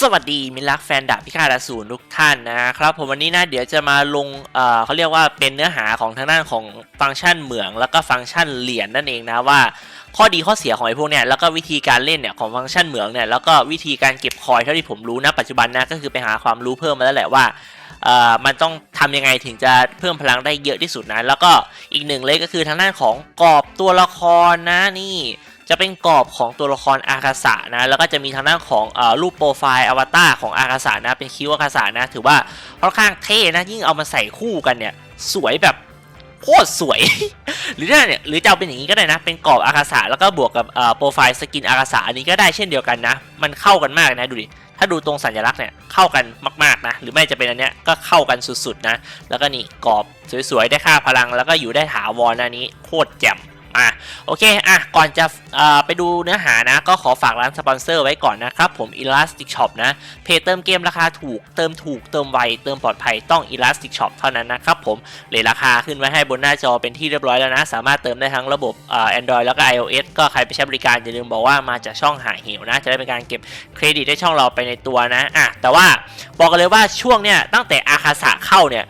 สวัสดีมิตรรักแฟนดาบพิฆาตอสูรทุกท่านนะครับผมวันนี้นะเดี๋ยวจะมาลงเอ่อเขาเรียกว่าเป็นเนื้อหาของทางด้านของฟังก์ชันเหมือง แล้วก็ฟังก์ชันเหรียญนั่นเองนะว่า ข้อดีข้อเสียของไอ้พวกเนี้ยแล้วก็วิธีการเล่นเนี่ยของฟังก์ชันเหมืองเนี่ยแล้วก็วิธีการเก็บคอยเท่าที่ผมรู้นะปัจจุบันนะก็คือไปหาความรู้เพิ่มมาแล้วแหละว่าเอ่อมันต้องทำยังไงถึงจะเพิ่มพลังได้เยอะที่สุดนะแล้วก็อีกหนึ่งเลยก็คือทางด้านของกรอบตัวละครนะนี่ จะเป็นกรอบของตัวละครอากาศะนะ แล้วก็จะมีทางด้านของอรูปโปรไฟล์อวตารของอากาศะนะ เป็นคิวอากาศะนะ ถือว่าค่อนข้างเท่นะ ยิ่งเอามาใส่คู่กันเนี่ย สวยแบบโคตรสวย หรือเนี่ยหรือจะเอาเป็นอย่างนี้ก็ได้นะ เป็นกรอบอากาศะแล้วก็บวกกับโปรไฟล์สกินอากาศะอันนี้ก็ได้เช่นเดียวกันนะ มันเข้ากันมากนะดูดิ ถ้าดูตรงสัญลักษณ์เนี่ยเข้ากันมากๆนะ หรือไม่จะเป็นอันเนี้ยก็เข้ากันสุดๆนะ แล้วก็นี่กรอบสวยๆได้ค่าพลัง แล้วก็อยู่ได้ถาวรนอันนี้โคตรแจ่ม อะโอเคอะก่อนจะไปดูเนื้อหานะก็ขอฝากร้านสปอนเซอร์ไว้ก่อนนะครับผม Elastic Shop นะเพจเติมเกมราคาถูกเติมถูกเติมไวเติมปลอดภัยต้อง Elastic Shop เท่านั้นนะครับผมเลยราคาขึ้นไว้ให้บนหน้าจอเป็นที่เรียบร้อยแล้วนะ สามารถเติมได้ทั้งระบบอ่อ Android แล้วก็ iOS ก็ใครไปใช้บริการอย่าลืมบอกว่ามาจากช่องหาเหวนะ จะได้เป็นการเก็บเครดิตได้ช่องเราไปในตัวนะอะแต่ว่าบอกกันเลยว่าช่วงเนี้ยตั้งแต่อาคาสะเข้าเนี่ย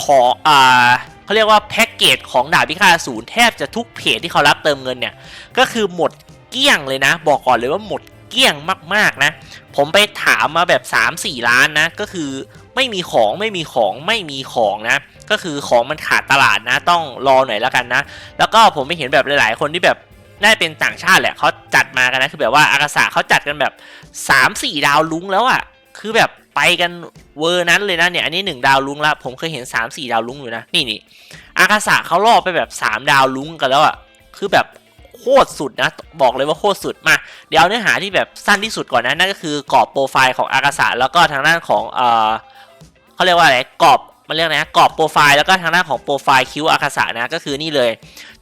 ขออ่าเขาเรียกว่าแพ็กเกจของดาบพิฆาตอสูรแทบจะทุกเพจที่เขารับเติมเงินเนี่ย ก็คือหมดเกลี้ยงเลยนะ บอกก่อนเลยว่าหมดเกลี้ยงมากๆนะ ผมไปถามมาแบบ 3-4 ล้านนะ ก็คือไม่มีของไม่มีของไม่มีของนะ ก็คือของมันขาดตลาดนะ ต้องรอหน่อยแล้วกันนะ แล้วก็ผมไปเห็นแบบหลาย ๆ คนที่แบบได้เป็นต่างชาติแหละเขาจัดมากันนะ คือแบบว่าอากาศะเขาจัดกันแบบ 3-4 ดาวลุ้งแล้วอะ่ะคือแบบ ไปกันเวอร์นั้นเลยนะเนี่ยอันนี้ 1 ดาวลุ้งละผมเคยเห็น 3-4 ดาวลุ้งอยู่นะนี่นี่อากาศะเขาล่อไปแบบ 3 ดาวลุ้งกันแล้วอะ่ะคือแบบโคตรสุดนะบอกเลยว่าโคตรสุดมาเดี๋ยวเนื้อหาที่แบบสั้นที่สุดก่อนนะนั่นก็คือกรอบโปรไฟล์ของอากาศะแล้วก็ทางด้านของเออเขาเรียกว่าอะไรกรอบมันเรียกนะกรอบโปรไฟล์แล้วก็ทางด้านของโปรไฟล์คิวอากาศะนะก็คือนี่เลย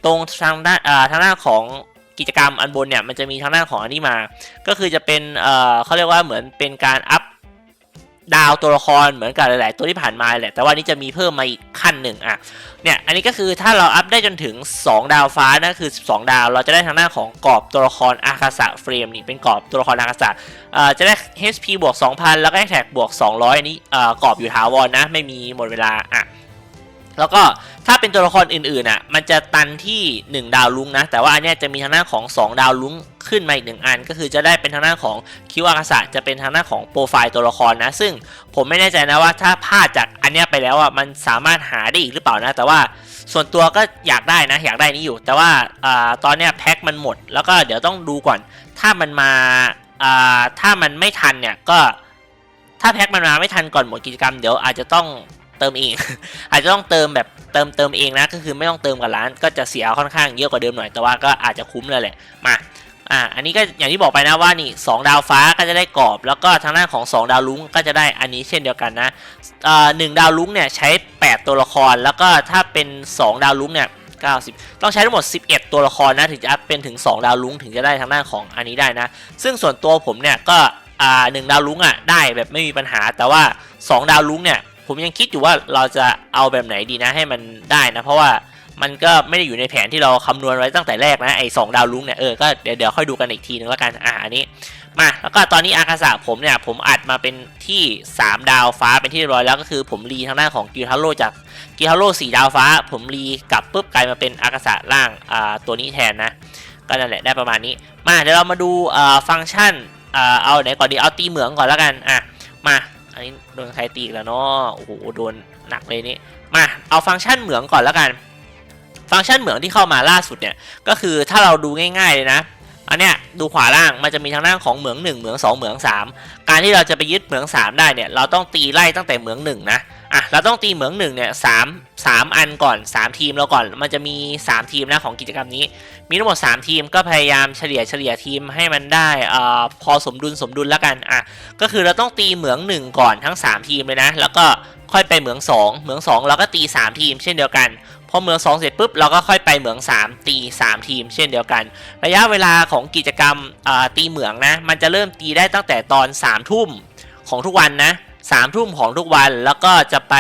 ตรงทางด้านเอ่อทางด้านของกิจกรรมอันบนเนี่ยมันจะมีทางด้านของอันนี้มา ก็คือจะเป็นเอ่อเขาเรียกว่าเหมือนเป็นการอัพ ดาวตัวละครเหมือนกับหลาย ๆ ตัวที่ผ่านมาแหละ แต่ว่านี่จะมีเพิ่มมาอีกขั้นหนึ่งอะ เนี่ย อันนี้ก็คือถ้าเราอัพได้จนถึง 2 ดาวฟ้านั่นคือ 12 ดาว เราจะได้ทางด้าของกรอบตัวละครอากาศะเฟรมนี่เป็นกรอบตัวละครอากาศะอ่อจะได้ HP บวก 2,000 แล้วก็แท็กบวก 200 อันนี้อ่อกรอบอยู่ถาวรนะ ไม่มีหมดเวลาอะแล้วก็ถ้าเป็นตัวละครอื่น ๆ อะ มันจะตันที่ 1 ดาวลุ้งนะ แต่ว่าอันเนี้ยจะมีทางด้าของ 2 ดาวลุ้ง ขึ้นมาอีกหนึ่งอัน ก็คือจะได้เป็นทางด้านของคิวอากาศะจะเป็นทางด้านของโปรไฟล์ตัวละครนะ ซึ่งผมไม่แน่ใจนะว่าถ้าพลาดจากอันนี้ไปแล้วอะมันสามารถหาได้อีกหรือเปล่านะ แต่ว่าส่วนตัวก็อยากได้นะอยากได้นี้อยู่ แต่ว่าอตอนนี้แพ็คมันหมด แล้วก็เดี๋ยวต้องดูก่อน ถ้ามันมาอ่าถ้ามันไม่ทันเนี่ยก็ถ้าแพ็คมันมาไม่ทันก่อนหมดกิจกรรมเดี๋ยวอาจจะต้องเติมเอง อาจจะต้องเติมแบบเติมเติมเองนะ ก็คือไม่ต้องเติมกับร้านก็จะเสียค่อนข้างเยอะกว่าเดิมหน่อยแต่ว่าก็อาจจะคุ้มเลยแหละมา อ่าอันนี้ก็อย่างที่บอกไปนะว่านี่สองดาวฟ้าก็จะได้กรอบ แล้วก็ทางด้านของ 2 ดาวลุ้งก็จะได้อันนี้เช่นเดียวกันนะอ่าหนึ่งดาวลุ้งเนี่ยใช้ 8 ตัวละคร แล้วก็ถ้าเป็น 2 ดาวลุ้งเนี่ย90 ต้องใช้ทั้งหมด 11 ตัวละครนะถึงจะเป็นถึง 2 ดาวลุ้งถึงจะได้ทางด้านของอันนี้ได้นะ ซึ่งส่วนตัวผมเนี่ยก็อ่าหนึ่งดาวลุ้งอะได้แบบไม่มีปัญหา แต่ว่า 2 ดาวลุ้งเนี่ยผมยังคิดอยู่ว่าเราจะเอาแบบไหนดีนะให้มันได้นะเพราะว่า มันก็ไม่ได้อยู่ในแผนที่เราคำนวณไว้ตั้งแต่แรกนะไอ้สดาวลุ้งเนี่ยเออก็เดี๋ยวเดี๋ยวค่อยดูกันอีกทีนึงแล้วกันอะอันนี้มาแล้วก็ตอนนี้อากาศะผมเนี่ยผมอัดมาเป็นที่ 3 ดาวฟ้าเป็นที่เรียบร้อยแล้วก็คือผมรีทางด้านของกิวทาโร่จากกิวทาโร่สี่ดาวฟ้า ผมรีกลับปุ๊บกลายมาเป็นอากาศะล่างอ่าตัวนี้แทนนะก็นั่นแหละได้ประมาณนี้ มาเดี๋ยวเรามาดูอ่าฟังก์ชันอ่าเอาไหนก่อนดีเอาตีเหมืองก่อนแล้วกันอะมาอันนี้โดนใครตีแล้วเนาะโอ้โหโดนหนักเลยนี่มาเอาฟังก์ชันเหมืองก่อนแล้วกัน ฟังก์ชันเหมืองที่เข้ามาล่าสุดเนี่ยก็คือถ้าเราดูง่ายๆเลยนะอันเนี้ยดูขวาล่างมันจะมีทางด้านของเหมือง 1 เหมือง 2 เหมือง 3 การที่เราจะไปยึดเหมือง 3 ได้เนี่ยเราต้องตีไล่ตั้งแต่เหมือง1นะอะเราต้องตีเหมือง1เนี่ยสามสามอันก่อน 3 ทีมเราก่อนมันจะมี 3 ทีมนะของกิจกรรมนี้ มีทั้งหมด 3 ทีมก็พยายามเฉลี่ยเฉลี่ยทีมให้มันได้อ่าพอสมดุลสมดุลแล้วกันอะก็คือเราต้องตีเหมือง 1 ก่อนทั้ง 3 ทีมเลยนะ แล้วก็ค่อยไปเหมือง 2 เหมือง 2 เราก็ตี 3 ทีมเช่นเดียวกัน พอเหมือง 2 เสร็จปุ๊บเราก็ค่อยไปเหมือง 3 ตี 3 ทีม เช่นเดียวกัน ระยะเวลาของกิจกรรมตีเหมืองนะ มันจะเริ่มตีได้ตั้งแต่ตอน3ทุ่มของทุกวันนะสามทุ่มของทุกวันแล้วก็จะไป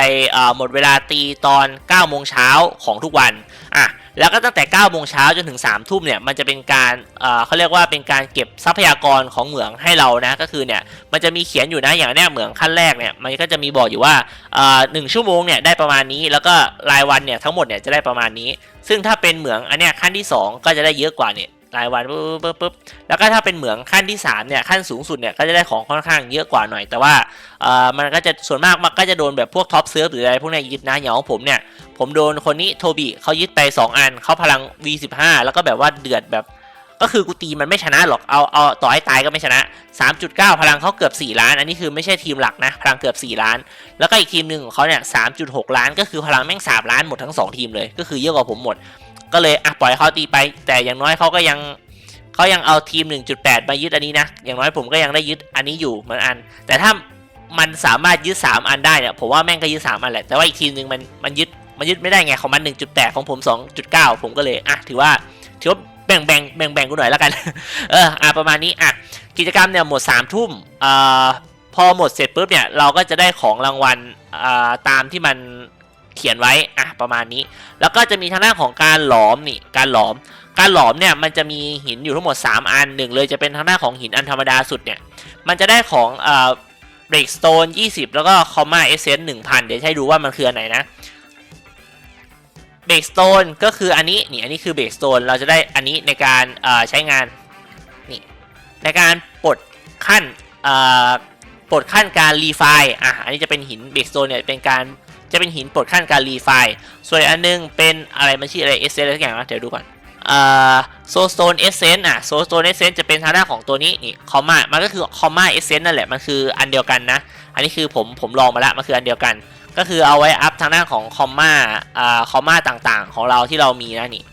หมดเวลาตีตอน9โมงเช้าของทุกวันอะ แล้วก็ตั้งแต่9โมงเช้าจนถึง3ทุ่มเนี่ยมันจะเป็นการเเขาเรียกว่าเป็นการเก็บทรัพยากรของเหมืองให้เรานะก็คือเนี่ยมันจะมีเขียนอยู่นะอย่างเนี้ยเหมืองขั้นแรกเนี่ยมันก็จะมีบอกอยู่ว่าหนึ่งชั่วโมงเนี่ยได้ประมาณนี้ แล้วก็รายวันเนี่ยทั้งหมดเนี่ยจะได้ประมาณนี้ ซึ่งถ้าเป็นเหมืองอันเนี้ยขั้นที่ 2 ก็จะได้เยอะกว่าเนี่ย รายวันปุ๊บปุ๊บปุ๊บแล้วก็ถ้าเป็นเหมืองขั้นที่3เนี่ยขั้นสูงสุดเนี่ยก็จะได้ของค่อนข้างเยอะกว่าหน่อย แต่ว่าเอ่อมันก็จะส่วนมากมันก็จะโดนแบบพวกท็อปเซิร์ฟหรืออะไรพวกนี้ยยึดนะอย่างของผมเนี่ยผมโดนคนนี้โทบิเขายึดไป 2 อันเขาพลัง V15 แล้วก็แบบว่าเดือดแบบก็คือกูตีมันไม่ชนะหรอก เอา เอาต่อให้ตายก็ไม่ชนะ 3.9 พลังเขาเกือบ 4 ล้าน อันนี้คือไม่ใช่ทีมหลักนะ พลังเกือบ 4 ล้าน แล้วก็อีกทีมหนึ่งของเขาเนี่ย 3.6 ล้าน ก็คือพลังแม่ง 3 ล้านหมดทั้ง 2 ทีมเลย ก็คือเยอะกว่าผมหมด ก็เลยอะปล่อยเขาตีไป แต่อย่างน้อยเขาก็ยังเขายังเอาทีม 1.8 มายึดอันนี้นะ อย่างน้อยผมก็ยังได้ยึดอันนี้อยู่เหมือนอัน แต่ถ้ามันสามารถยึด 3 อันได้เนี่ยผมว่าแม่งก็ยึด 3 อันแหละ แต่ว่าอีกทีมหนึ่งมันมันยึดมันยึดไม่ได้ไงของมัน 1.8 ของผม 2.9 ผมก็เลยอะถือว่าถือว่าแบ่งแบ่งแบ่งแบ่งกูหน่อยแล้วกัน เอออะประมาณนี้อะกิจกรรมเนี่ยหมด3ามทุ่มอ่าพอหมดเสร็จปุ๊บเนี่ยเราก็จะได้ของรางวัลอ่าตามที่มัน เขียนไว้อะประมาณนี้ แล้วก็จะมีทางด้านของการหลอมนี่การหลอม การหลอมเนี่ยมันจะมีหินอยู่ทั้งหมด 3 อันหนึ่งเลยจะเป็นทางด้านของหินอันธรรมดาสุดเนี่ยมันจะได้ของอ่าเบรกสโตน20 แล้วก็คอมมาเอเซนหนึ่งพันเดี๋ยวให้ดูว่ามันคืออันไหนนะเบรกสโตนก็คืออันนี้นี่อันนี้คือเบรกสโตนเราจะได้อันนี้ในการเอ่อใช้งานนี่ในการปลดขั้นเอ่อปลดขั้นการรีไฟอะอันนี้จะเป็นหินเบรกสโตนเนี่ยเป็นการ จะเป็นหินปลดขั้นการรีไฟส่วนอันนึงเป็นอะไรมันชื่ออะไรเอเซนอะไรสักอย่างนะเดี๋ยวดูก่อนเอ่อโซสโตนเอเซนอะโซสโตนเอเซนจะเป็นทางด้านของตัวนี้นี่คอมมามันก็คือคอมมาเอเซนนั่นแหละมันคืออันเดียวกันนะ อันนี้คือผมผมลองมาแล้วมันคืออันเดียวกัน ก็คือเอาไว้อัพทางด้านของคอมมาอ่าคอมมาต่างๆ ของเราที่เรามีนะนี่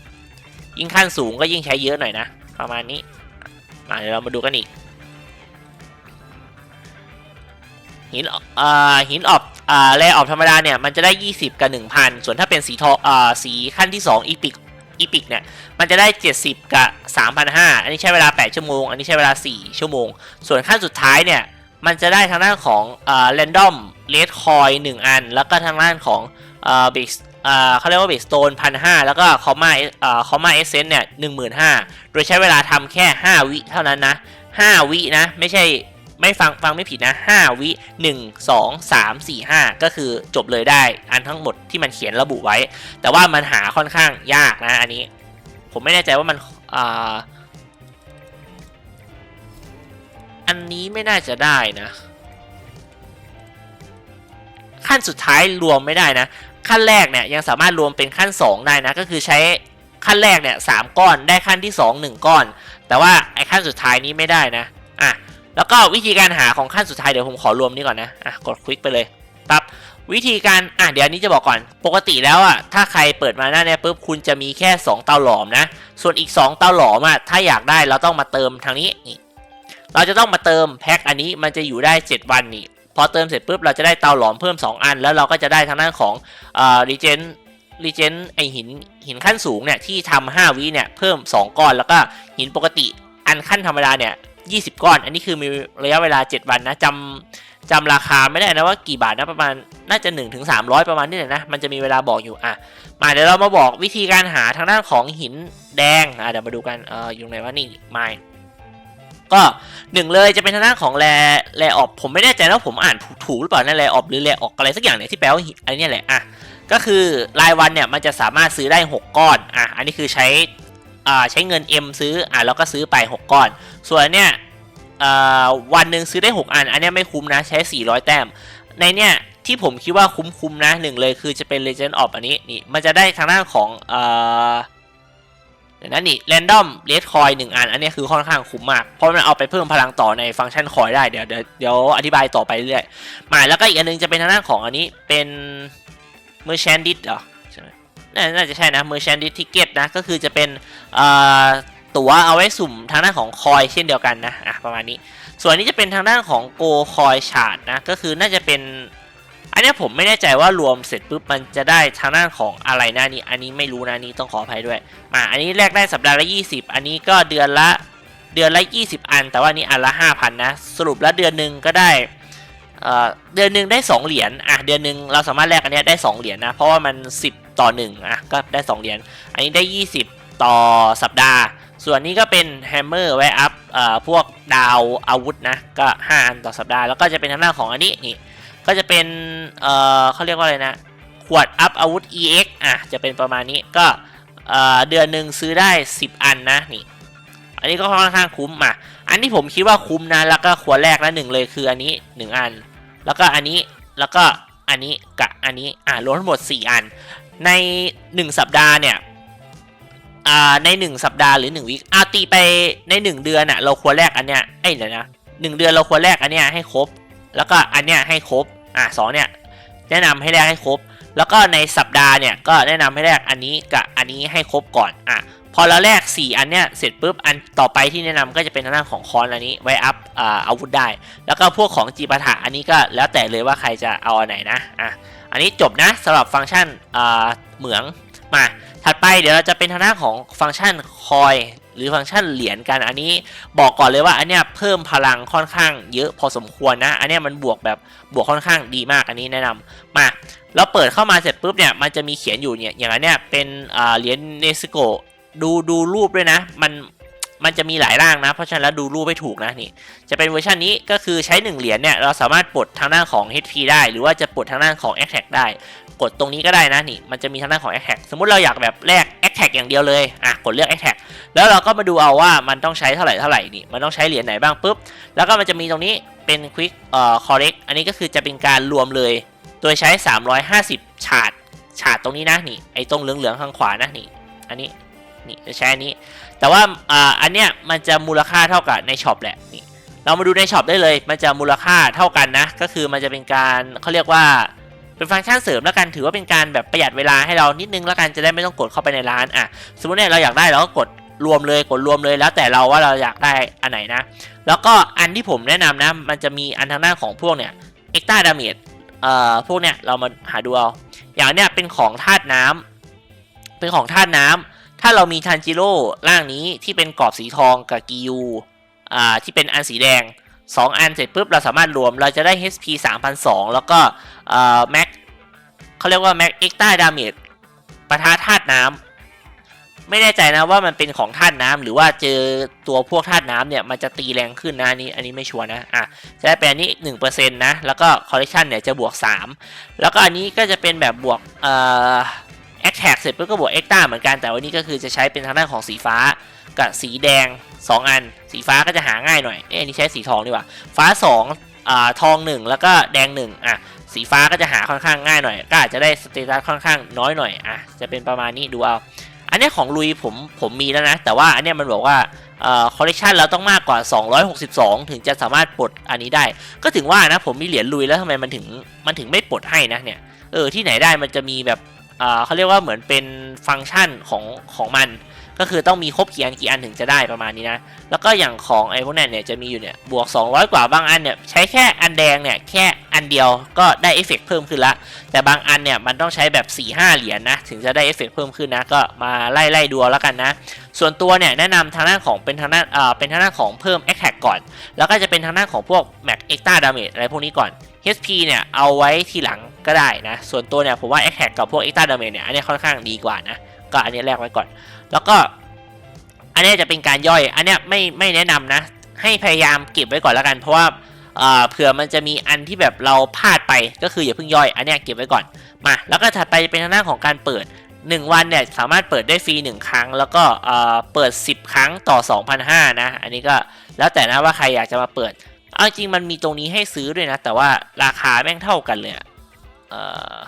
ยิ่งขั้นสูงก็ยิ่งใช้เยอะหน่อยนะ ประมาณนี้มาเดี๋ยวเรามาดูกันอีกหินอ่าหินออบ แรออบธรรมดาเนี่ยมันจะได้ 20 กับ 1,000 ส่วนถ้าเป็นสีทองอ่าสีขั้นที่ 2 อีพิกอีพิกเนี่ยมันจะได้ 70 กับ 3,500 อันนี้ใช้เวลา 8 ชั่วโมง อันนี้ใช้เวลา 4 ชั่วโมง ส่วนขั้นสุดท้ายเนี่ยมันจะได้ทางด้านของเอ่อ random red coin หนึ่งอัน แล้วก็ทางด้านของเอ่อ base เอ่อเขาเรียกว่า base stone พันห้าแล้วก็ comma เอ่อ comma essence เนี่ยหนึ่งหมื่นห้าโดยใช้เวลาทำแค่ 5 วิเท่านั้นนะ 5 วินะ ไม่ใช่ ไม่ฟังฟังไม่ผิดนะ 5 วิ 1 2 3 4 5 ก็คือจบเลยได้ อันทั้งหมดที่มันเขียนระบุไว้ แต่ว่ามันหาค่อนข้างยากนะอันนี้ ผมไม่แน่ใจว่ามันอ่าอันนี้ไม่น่าจะได้นะ ขั้นสุดท้ายรวมไม่ได้นะ ขั้นแรกเนี่ยยังสามารถรวมเป็นขั้น 2 ได้นะ ก็คือใช้ขั้นแรกเนี่ยสามก้อนได้ขั้นที่ 2 1 ก้อน แต่ว่าไอ้ขั้นสุดท้ายนี้ไม่ได้นะอะ แล้วก็วิธีการหาของขั้นสุดท้ายเดี๋ยวผมขอรวมนี่ก่อนนะอะกดคลิกไปเลยปั๊บวิธีการอะเดี๋ยวนี้จะบอกก่อน ปกติแล้วอะถ้าใครเปิดมาหน้าเนี้ยปุ๊บคุณจะมีแค่ 2 เตาหลอมนะ ส่วนอีก 2 เตาหลอมอะถ้าอยากได้เราต้องมาเติมทางนี้นี่เราจะต้องมาเติมแพ็คอันนี้มันจะอยู่ได้ 7 วันนี่พอเติมเสร็จปุ๊บเราจะได้เตาหลอมเพิ่ม 2 อัน แล้วเราก็จะได้ทางด้านของเอ่อรีเจนรีเจนไอหินหินขั้นสูงเนี่ยที่ทำ5วิเนี่ยเพิ่ม 2 ก้อนแล้วก็หินปกติอันขั้นธรรมดาเนี่ย 20 ก้อน อันนี้คือมีระยะเวลา 7 วันนะจำจำราคาไม่ได้นะว่ากี่บาทนะประมาณน่าจะ1ถึง300ประมาณนี้แหละนะ มันจะมีเวลาบอกอยู่อะมาเดี๋ยวเรามาบอกวิธีการหาทางด้านของหินแดงอะเดี๋ยวมาดูกันเอออยู่ไหนวะนี่ไม่ก็หนึ่งเลยจะเป็นทางด้านของแรแรออบผมไม่แน่ใจว่าผมอ่านถูกหรือเปล่านะแรออบหรือแรออกอะไรสักอย่างเนี่ยที่แปลว่าอันนี้แหละอะก็คือรายวันเนี่ยมันจะสามารถซื้อได้ 6 ก้อนอะอันนี้คือใช้อ่าใช้เงิน M ซื้ออะแล้วก็ซื้อไป 6 ก้อน ส่วนเนี่ย วันหนึ่งซื้อได้ 6 อัน อันนี้ไม่คุ้มนะ ใช้ 400 แต้ม ในเนี่ยที่ผมคิดว่าคุ้มๆนะหนึ่งเลยคือจะเป็น Legend of อันนี้นี่มันจะได้ทางด้านของอ่าเดี๋ยวนั้นนี่ random red coin หนึ่งอัน อันนี้คือค่อนข้างคุ้มมาก เพราะมันเอาไปเพิ่มพลังต่อในฟังก์ชันคอยได้เดี๋ยวเดี๋ยวเดี๋ยวอธิบายต่อไปเรื่อยมาแล้วก็อีกอันนึงจะเป็นทางด้านของอันนี้เป็น merchant dit เหรอใช่ไหมน่าจะใช่นะ merchant dit ticket นะก็คือจะเป็นอ่า ตั๋วเอาไว้สุ่มทางด้านของคอยเช่นเดียวกันนะอะประมาณนี้ ส่วนนี้จะเป็นทางด้านของ go coin chart นะก็คือน่าจะเป็น อันนี้ผมไม่แน่ใจว่ารวมเสร็จปุ๊บมันจะได้ทางด้านของอะไรนะนี่อันนี้ไม่รู้นะนี่ต้องขออภัยด้วยมาอันนี้แรกได้สัปดาห์ละ 20 อันนี้ก็เดือนละเดือนละ 20 อัน แต่ว่านี่อันละ 5,000 นะ สรุปแล้วเดือนหนึ่งก็ได้เดือนหนึ่งได้ 2 เหรียญ อะ เดือนหนึ่งเราสามารถแลกอันนี้ได้ 2 เหรียญนะ เพราะว่ามัน 10 ต่อ 1 อะ ก็ได้ 2 เหรียญ อันนี้ได้ 20 ต่อสัปดาห์ ส่วนนี้ก็เป็นแฮมเมอร์ไว้อัพเอ่อพวกดาวอาวุธนะ ก็5อันต่อสัปดาห์ แล้วก็จะเป็นทางด้านของอันนี้นี่ก็จะเป็นเอ่อเขาเรียกว่าอะไรนะ ขวดอัพอาวุธ EX อะจะเป็นประมาณนี้ก็เอ่อเดือนหนึ่งซื้อได้ 10 อันนะนี่ อันนี้ก็ค่อนข้างคุ้มอะอันที่ผมคิดว่าคุ้มนะ แล้วก็ขวดแรกละหนึ่งเลยคืออันนี้ 1 อัน แล้วก็อันนี้แล้วก็อันนี้กับอันนี้อ่ารวมทั้งหมด 4 อัน ใน 1 สัปดาห์เนี่ย อ่าใน1สัปดาห์หรือ1วิคอาตีไปใน1เดือนอะเราควรแลกอันเนี้ยไอ้เดี๋ยวนะหนึ่งเดือนเราควรแลกอันเนี้ยให้ครบ แล้วก็อันเนี้ยให้ครบอะสองเนี่ยแนะนำให้แลกให้ครบ แล้วก็ในสัปดาห์เนี่ยก็แนะนำให้แลกอันนี้กับอันนี้ให้ครบก่อนอะพอเราแลก4 อันเนี้ยเสร็จปุ๊บอันต่อไปที่แนะนำก็จะเป็นทางด้านของคอนอันนี้ไว้อัพอาวุธได้ แล้วก็พวกของจีปาถะอันนี้ก็แล้วแต่เลยว่าใครจะเอาอันไหนนะอะอันนี้จบนะสำหรับฟังก์ชันอ่าเหมืองมา ถัดไปเดี๋ยวเราจะเป็นทางด้านของฟังก์ชันคอยหรือฟังก์ชันเหรียญกันอันนี้บอกก่อนเลยว่าอันเนี้ยเพิ่มพลังค่อนข้างเยอะพอสมควรนะ อันเนี้ยมันบวกแบบบวกค่อนข้างดีมากอันนี้แนะนำมาแล้วเปิดเข้ามาเสร็จปุ๊บเนี่ยมันจะมีเขียนอยู่เนี่ยอย่างอันเนี้ยเป็นเหรียญเนสโกดูดูรูปด้วยนะ มันมันจะมีหลายร่างนะ เพราะฉะนั้นแล้วดูรูปให้ถูกนะนี่ จะเป็นเวอร์ชันนี้ก็คือใช้ 1 เหรียญเนี่ยเราสามารถปลดทางด้านของ HP ได้ หรือว่าจะปลดทางด้านของ a t t a c ได้ กดตรงนี้ก็ได้นะนี่มันจะมีทางด้านของ a t t a c สมมติเราอยากแบบแลก a t t a c อย่างเดียวเลยอะกดเลือก a t t a c แล้วเราก็มาดูเอาว่ามันต้องใช้เท่าไหร่เท่าไหร่นี่มันต้องใช้เหรียญไหนบ้างปุ๊บแล้วก็มันจะมีตรงนี้เป็น quick เอ่อ correct อันนี้ก็คือจะเป็นการรวมเลย โดยใช้ 350 ฉาดฉาดตรงนี้นะนี่ไอ้ตรงเหลืองๆข้างขวานะนี่อันนี้นี่จะใช้อันนี้ แต่ว่าอ่าอันเนี้ยมันจะมูลค่าเท่ากับในช็อปแหละนี่เรามาดูในช็อปได้เลย มันจะมูลค่าเท่ากันนะ ก็คือมันจะเป็นการเขาเรียกว่า เป็นฟังก์ชันเสริมแล้วกันถือว่าเป็นการแบบประหยัดเวลาให้เรานิดนึงแล้วกันจะได้ไม่ต้องกดเข้าไปในร้านอะสมมติเนี่ยเราอยากได้เราก็กดรวมเลยกดรวมเลยแล้วแต่เราว่าเราอยากได้อันไหนนะ แล้วก็อันที่ผมแนะนำนะ มันจะมีอันทางด้านของพวกเนี่ยเอ็กตาดาเมจเอ่อพวกเนี่ยเรามาหาดูเอาอย่างเนี้ยเป็นของธาตุน้ำเป็นของธาตุน้ำถ้าเรามีทันจิโร่ร่างนี้ที่เป็นกรอบสีทองกับกิยูอ่าที่เป็นอันสีแดง 2 อันเสร็จปุ๊บเราสามารถรวมเราจะได้ HP 3,200แล้วก็อ่าแม็กเขาเรียกว่าแม็กเอ็กต้าดาเมจปะทะธาตุน้ำไม่แน่ใจนะว่ามันเป็นของธาตุน้ำหรือว่าเจอตัวพวกธาตุน้ำเนี่ยมันจะตีแรงขึ้นนะนนี้อันนี้ไม่ชัวร์นะอะจะได้เป็นอันนี้1%นะแล้วก็คอลเลคชันเนี่ยจะบวก 3 แล้วก็อันนี้ก็จะเป็นแบบบวกเอ่อ แอคแท็กเสร็จปุ๊บก็บวกเอ็กต้าเหมือนกัน แต่วันนี้ก็คือจะใช้เป็นทางด้านของสีฟ้ากับสีแดง 2 อัน สีฟ้าก็จะหาง่ายหน่อย เอ๊ะอันนี้ใช้สีทองดีกว่า ฟ้า2อ่าทอง 1 แล้วก็แดง 1 อะ สีฟ้าก็จะหาค่อนข้างง่ายหน่อย ก็อาจจะได้สเตตัสค่อนข้างน้อยหน่อย อะ จะเป็นประมาณนี้ดูเอา อันนี้ของลุยผมผมมีแล้วนะ แต่ว่าอันนี้มันบอกว่าเอ่อคอลเลคชันเราต้องมากกว่า 262 ถึงจะสามารถปลดอันนี้ได้ ก็ถึงว่านะผมมีเหรียญลุยแล้วทำไมมันถึงมันถึงไม่ปลดให้นะเนี่ย เออที่ไหนได้มันจะมีแบบ เขาเรียกว่าเหมือนเป็นฟังก์ชันของของมัน ก็คือต้องมีครบกี่อันกี่อันถึงจะได้ประมาณนี้นะ แล้วก็อย่างของไอ้พวกนั้นเนี่ยจะมีอยู่เนี่ยบวก 200 กว่าบางอันเนี่ยใช้แค่อันแดงเนี่ยแค่อันเดียวก็ได้เอฟเฟกต์เพิ่มขึ้นละ แต่บางอันเนี่ยมันต้องใช้แบบ4 5เหรียญนะถึงจะได้เอฟเฟกต์เพิ่มขึ้นนะก็มาไล่ไล่ดูแล้วกันนะ ส่วนตัวเนี่ยแนะนำทางด้านของเป็นทางด้านเอ่อเป็นทางด้านของเพิ่ม a t t a c ก่อน แล้วก็จะเป็นทางด้านของพวก Max Extra Damage อะไรพวกนี้ก่อน HP เนี่ยเอาไว้ทีหลัง ก็ได้นะ ส่วนตัวเนี่ยผมว่า a t t a c กับพวก Extra Damage เนี่ยอันนี้ค่อนข้างดีกว่านะ ก็อันนี้แลกไว้ก่อน แล้วก็อันนี้จะเป็นการย่อย อันนี้ไม่ไม่แนะนำนะ ให้พยายามเก็บไว้ก่อนแล้วกัน เพราะว่าเอ่อเผื่อมันจะมีอันที่แบบเราพลาดไปก็คืออย่าเพิ่งย่อย อันนี้เก็บไว้ก่อน มา แล้วก็ถัดไปเป็นทางด้านของการเปิด 1 วันเนี่ยสามารถเปิดได้ฟรี 1 ครั้ง แล้วก็เอ่อเปิด 10 ครั้งต่อ 2,500 นะ อันนี้ก็แล้วแต่นะว่าใครอยากจะมาเปิด เอาจริงมันมีตรงนี้ให้ซื้อด้วยนะ แต่ว่าราคาแม่งเท่ากันเลย เออ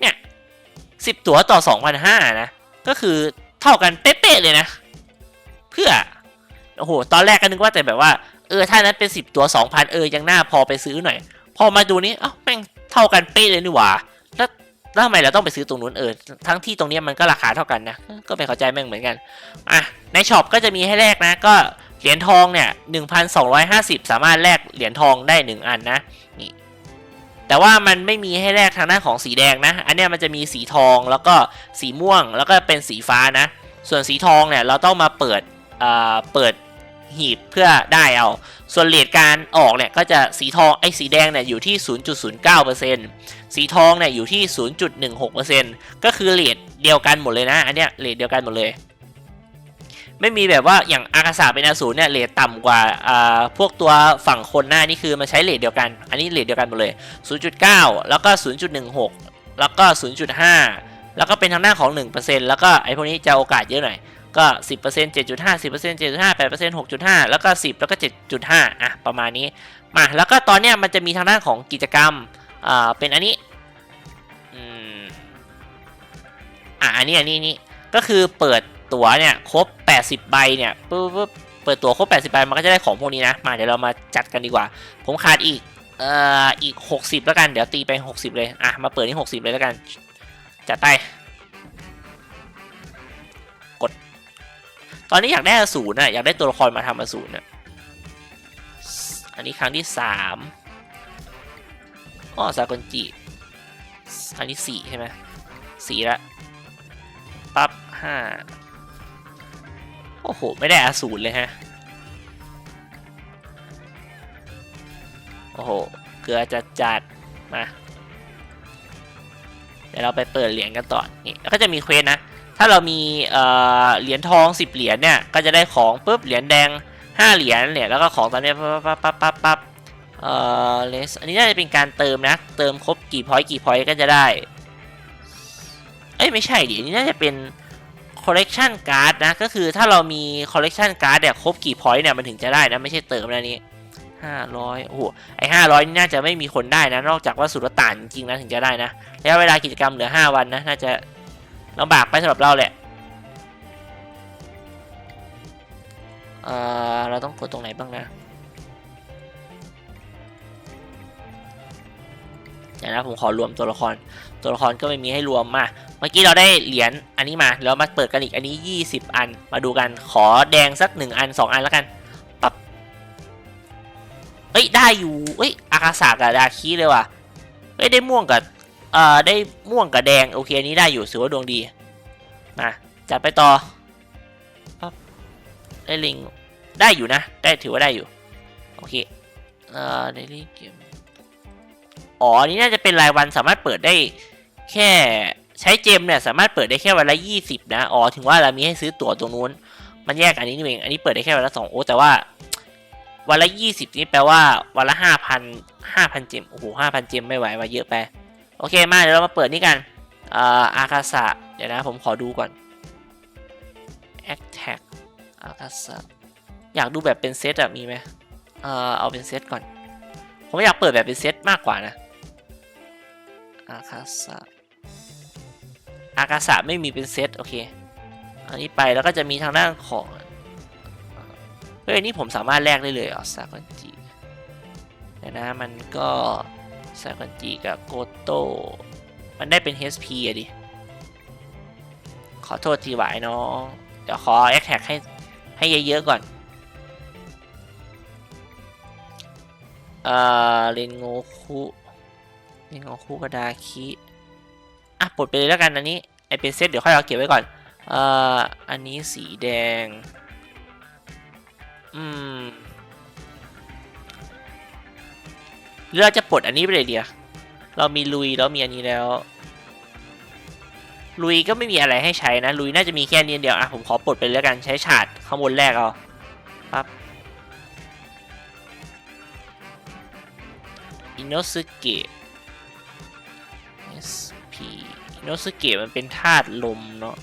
เนี่ยสิบตั๋วต่อ2,500นห้านะ ก็คือเท่ากันเป๊ะๆเลยนะ เพื่อ โอ้โห ตอนแรกก็นึกว่าแต่แบบว่า เออ ถ้านั้นเป็น10ตัว2,000เออ ยังน่าพอไปซื้อหน่อย พอมาดูนี้เอ้าแม่งเท่ากันเป๊ะเลยนี่หว่า แล้วแล้วทำไมเราต้องไปซื้อตรงนู้นเออ ทั้งที่ตรงนี้มันก็ราคาเท่ากันนะ ก็ไม่เข้าใจแม่งเหมือนกัน อะ ในช็อปก็จะมีให้แลกนะ ก็เหรียญทองเนี่ย1,250สามารถแลกเหรียญทองได้1อันนะ นี่ แต่ว่ามันไม่มีให้แลกทางด้านของสีแดงนะ อันเนี้ยมันจะมีสีทองแล้วก็สีม่วงแล้วก็เป็นสีฟ้านะ ส่วนสีทองเนี่ยเราต้องมาเปิดอ่าเปิดหีบเพื่อได้เอา ส่วนเลทการออกเนี่ยก็จะสีทองไอ้สีแดงเนี่ยอยู่ที่ 0.09%สีทองเนี่ยอยู่ที่ 0.16%ก็คือเลทเดียวกันหมดเลยนะ อันเนี้ยเลทเดียวกันหมดเลย ไม่มีแบบว่าอย่างอากาศาเป็นอสูรเนี่ยเลทต่ำกว่าอ่าพวกตัวฝั่งคนหน้านี่คือมันใช้เลทเดียวกัน อันนี้เลทเดียวกันหมดเลย 0.9 แล้วก็ 0.16 แล้วก็ 0.5 แล้วก็เป็นทางหน้าของ 1%แล้วก็ไอพวกนี้จะโอกาสเยอะหน่อย ก็ 10% 7.5 10% 7.5 8% 6.5 แล้วก็ 10 แล้วก็ 7.5 อะ ประมาณนี้ มา แล้วก็ตอนเนี้ยมันจะมีทางด้านของกิจกรรมอ่าเป็นอันนี้อืมอะอันนี้อันนี้นี่ก็คือเปิด ตั๋วเนี่ยครบ 80 ใบเนี่ยปุ๊บปุ๊บเปิดตั๋วครบ 80 ใบมันก็จะได้ของพวกนี้นะ มาเดี๋ยวเรามาจัดกันดีกว่า ผมขาดอีกเอ่ออีก 60 แล้วกัน เดี๋ยวตีไป 60 เลย อะ มาเปิดที่ 60 เลยแล้วกัน จัดไป กด ตอนนี้อยากได้อสูรนะอยากได้ตัวละครมาทำอสูรน่ะอันนี้ครั้งที่สามอ๋อซากอนจิ อันนี้สี่ใช่ไหมสี่ละปั๊บห้า โอ้โห ไม่ได้อสูรเลยฮะ โอ้โห เกลือจัดจัดมา เดี๋ยวเราไปเปิดเหรียญกันต่อ นี่แล้วก็จะมีเควสนะ ถ้าเรามีเอ่อเหรียญทอง 10 เหรียญเนี่ย ก็จะได้ของปุ๊บ เหรียญแดง 5 เหรียญเนี่ย แล้วก็ของตอนนี้ปั๊บปั๊บปั๊บปั๊บปั๊บเอ่อเลสอันนี้น่าจะเป็นการเติมนะ เติมครบกี่พอยต์กี่พอยต์ก็จะได้ เอ้ยไม่ใช่ดิอันนี้น่าจะเป็น collection card นะ ก็คือถ้าเรามี collection card เนี่ยครบกี่พอยต์เนี่ยมันถึงจะได้นะ ไม่ใช่เติมนะนี้500 โอ้โห ไอ้500 นี่น่าจะไม่มีคนได้นะ นอกจากว่าสุลต่านจริงนะถึงจะได้นะระยะเวลากิจกรรมเหลือ 5 วันนะ น่าจะลำบากไปสำหรับเราแหละ เออเราต้องกดตรงไหนบ้างนะ ดี๋ยวนะผมขอรวมตัวละคร ตัวละครก็ไม่มีให้รวมมา เมื่อกี้เราได้เหรียญอันนี้มา แล้วมาเปิดกันอีกอันนี้ 20 อัน มาดูกัน ขอแดงสัก 1 อัน 2 อันแล้วกันปั๊บเอ้ย ได้อยู่เอ้ย อากาศากับดาคีเลยว่ะเอ้ย ได้ม่วงกับ เอ่อ ได้ม่วงกับแดง โอเค อันนี้ได้อยู่ถือว่าดวงดี มา จัดไปต่อปั๊บได้ลิง ได้อยู่นะ ได้ถือว่าได้อยู่ โอเค เอ่อ ได้ลิงเกม อ๋อนนี้น่าจะเป็นรายวันสามารถเปิดได้แค่ใช้เจมเนี่ยสามารถเปิดได้แค่วันละยี่สิบนะ อ๋อ ถึงว่าเรามีให้ซื้อตั๋วตรงนู้น มันแยกอันนี้นี่เอง อันนี้เปิดได้แค่วันละสองโอ้ แต่ว่า วันละยี่สิบนี่แปลว่าวันละห้าพันห้าพันเจม โอ้โหห้าพันเจมไม่ไหวว่าเยอะไป โอเค มา เดี๋ยวเรามาเปิดนี่กันเอ่ออาคาสะเดี๋ยวนะ ผมขอดูก่อน a t t a c k อาคาสะอยากดูแบบเป็นเซตอะมีไหมเอ่อเอาเป็นเซตก่อน ผมอยากเปิดแบบเป็นเซตมากกว่านะ อาคาสะอากาสะไม่มีเป็นเซตโอเค อันนี้ไปแล้วก็จะมีทางด้านของเฮ้ยอันนี้ผมสามารถแลกได้เลยอ๋อซาคอนจิเดี๋ยวนะมันก็ซาคอนจิกับโกโต้มันได้เป็น HP อะดิ ขอโทษทีหวายน้องเดี๋ยวขอแอคแท็กให้ให้เยอะๆก่อนเอ่อเรนโงคุ เรนโงคุกับดาคิอะปลดไปเลยแล้วกันอันนี้ไอเป็นเซตเดี๋ยวค่อยเอาเก็บไว้ก่อนเอ่ออันนี้สีแดง อืมเราจะปลดอันนี้ไปเลยเดียวเรามีลุยแล้วมีอันนี้แล้ว ลุยก็ไม่มีอะไรให้ใช้นะ ลุยน่าจะมีแค่นี้เดียวอะผมขอปลดไปแล้วกันใช้ฉาดข้างบนแรกเอาปั๊บอินโนสึเกะ โนสเกะมันเป็นธาตุลมเนาะ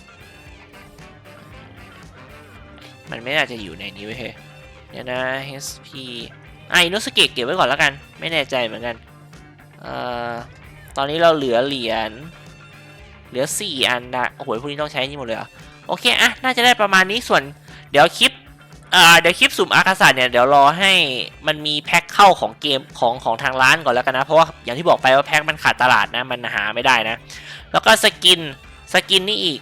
มันไม่น่าจะอยู่ในนี้ไว้ยเฮ้ยเดี๋ยวนะ SP อะอินโนสเกะเก็บไว้ก่อนแล้วกัน ไม่แน่ใจเหมือนกัน เอ่อ ตอนนี้เราเหลือเหรียญ เหลือ 4 อันนะโอ้โหพวกนี้ต้องใช้นี่หมดเลยเหรอโอเค อะ น่าจะได้ประมาณนี้ ส่วน เดี๋ยวคลิปอ่าเดี๋ยวคลิปสุ่มอากาศเนี่ยเดี๋ยวรอให้มันมีแพ็คเข้าของเกมของของทางร้านก่อนแล้วกันนะ เพราะว่าอย่างที่บอกไปว่าแพ็คมันขาดตลาดนะ มันหาไม่ได้นะ แล้วก็สกินสกินนี่อีก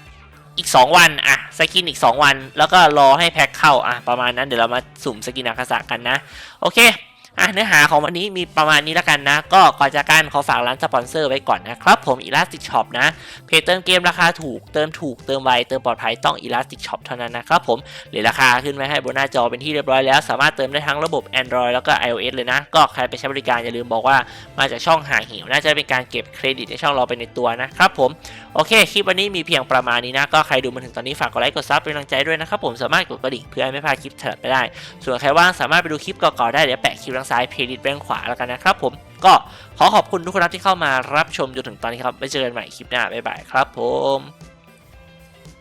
อีก 2 วันอะสกินอีก 2 วัน แล้วก็รอให้แพ็คเข้าอะประมาณนั้นเดี๋ยวเรามาสุ่มสกินอาคาสะกันนะ โอเค อะเนื้อหาของวันนี้มีประมาณนี้แล้วกันนะ ก็ก่อนจากกันขอฝากร้านสปอนเซอร์ไว้ก่อนนะครับ ผม Elastic Shop นะ เพจเติมเกมราคาถูก เติมถูก เติมไว เติมปลอดภัยต้อง Elastic Shop เท่านั้นนะครับผมหรือราคาขึ้นไว้ให้บนหน้าจอเป็นที่เรียบร้อยแล้ว สามารถเติมได้ทั้งระบบ Android แล้วก็ iOS เลยนะ ก็ใครไปใช้บริการอย่าลืมบอกว่ามาจากช่องหาหิวน่าจะเป็นการเก็บเครดิตในช่องเราไปในตัวนะครับผมโอเค คลิปวันนี้มีเพียงประมาณนี้นะ ก็ใครดูมาถึงตอนนี้ฝากกดไลค์กดซับเป็นกำลังใจด้วยนะครับผมสามารถกดกระดิ่งเพื่อไม่พลาดคลิปถัดไปได้ ส่วนใครว่างสามารถไปดูคลิปเก่าๆได้เดี๋ยวแปะคลิปทางซ้ายเพลย์ลิสต์แบงขวาแล้วกันนะครับผมก็ขอขอบคุณทุกคนที่เข้ามารับชมจนถึงตอนนี้ครับไว้เจอกันใหม่คลิปหน้าบ๊ายบายครับผม